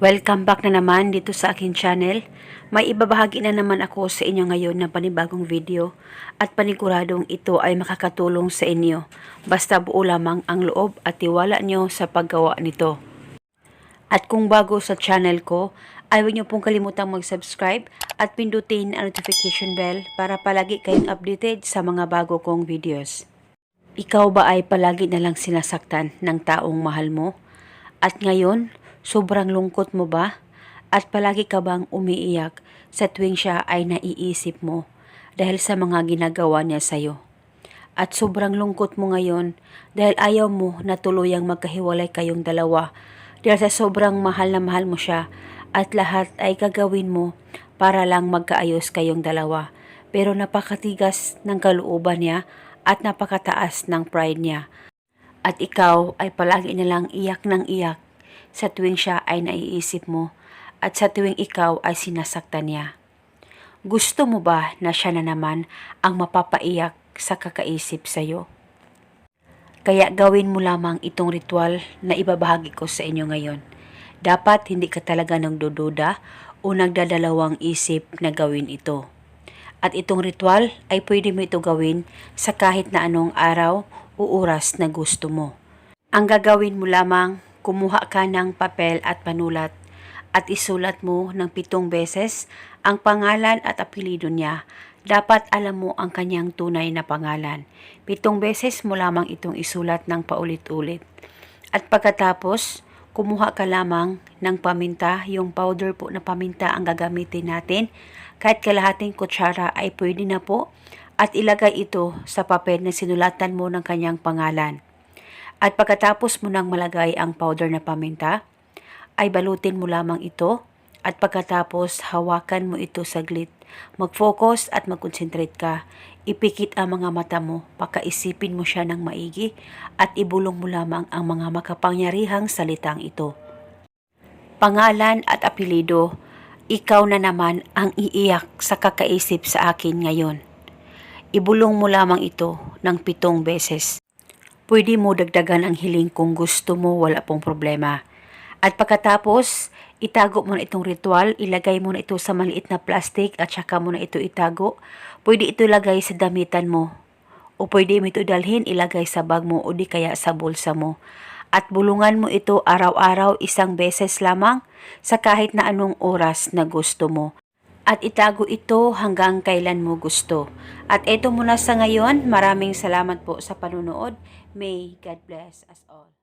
Welcome back na naman dito sa akin channel. May ibabahagi na naman ako sa inyo ngayon na panibagong video at paniguradong ito ay makakatulong sa inyo. Basta buo lamang ang loob at tiwala nyo sa paggawa nito. At kung bago sa channel ko, ay huwag niyo pong kalimutang mag-subscribe at pindutin ang notification bell para palagi kayong updated sa mga bago kong videos. Ikaw ba ay palagi na lang sinasaktan ng taong mahal mo? At ngayon, sobrang lungkot mo ba? At palagi ka bang umiiyak sa tuwing siya ay naiisip mo dahil sa mga ginagawa niya sa'yo? At sobrang lungkot mo ngayon dahil ayaw mo na tuluyang magkahiwalay kayong dalawa dahil sa sobrang mahal na mahal mo siya at lahat ay gagawin mo para lang magkaayos kayong dalawa. Pero napakatigas ng kalooban niya at napakataas ng pride niya. At ikaw ay palagi na lang iyak ng iyak sa tuwing siya ay naiisip mo at sa tuwing ikaw ay sinasaktan niya. Gusto mo ba na siya na naman ang mapapaiyak sa kakaisip sa'yo? Kaya gawin mo lamang itong ritual na ibabahagi ko sa inyo ngayon. Dapat hindi ka talaga nagdududa o nagdadalawang isip na gawin ito. At itong ritual ay pwede mo ito gawin sa kahit na anong araw o oras na gusto mo. Ang gagawin mo lamang, kumuha ka ng papel at panulat at isulat mo ng pitong beses ang pangalan at apelido niya. Dapat alam mo ang kanyang tunay na pangalan. Pitong beses mo lamang itong isulat ng paulit-ulit. At pagkatapos, kumuha ka lamang ng paminta, yung powder po na paminta ang gagamitin natin. Kahit kalahating kutsara ay pwede na po. At ilagay ito sa papel na sinulatan mo ng kanyang pangalan. At pagkatapos mo nang malagay ang powder na paminta, ay balutin mo lamang ito at pagkatapos hawakan mo ito saglit. Mag-focus at mag-concentrate ka. Ipikit ang mga mata mo, pakaisipin mo siya ng maigi at ibulong mo lamang ang mga makapangyarihang salitang ito. Pangalan at apelido, ikaw na naman ang iiyak sa kakaisip sa akin ngayon. Ibulong mo lamang ito ng pitong beses. Pwede mo dagdagan ang hiling kung gusto mo, wala pong problema. At pagkatapos, itago mo na itong ritual, ilagay mo na ito sa maliit na plastic at saka mo na ito itago. Pwede ito ilagay sa damitan mo. O pwede mo ito dalhin, ilagay sa bag mo o di kaya sa bulsa mo. At bulungan mo ito araw-araw isang beses lamang sa kahit na anong oras na gusto mo. At itago ito hanggang kailan mo gusto. At ito muna sa ngayon, maraming salamat po sa panunood. May God bless us all.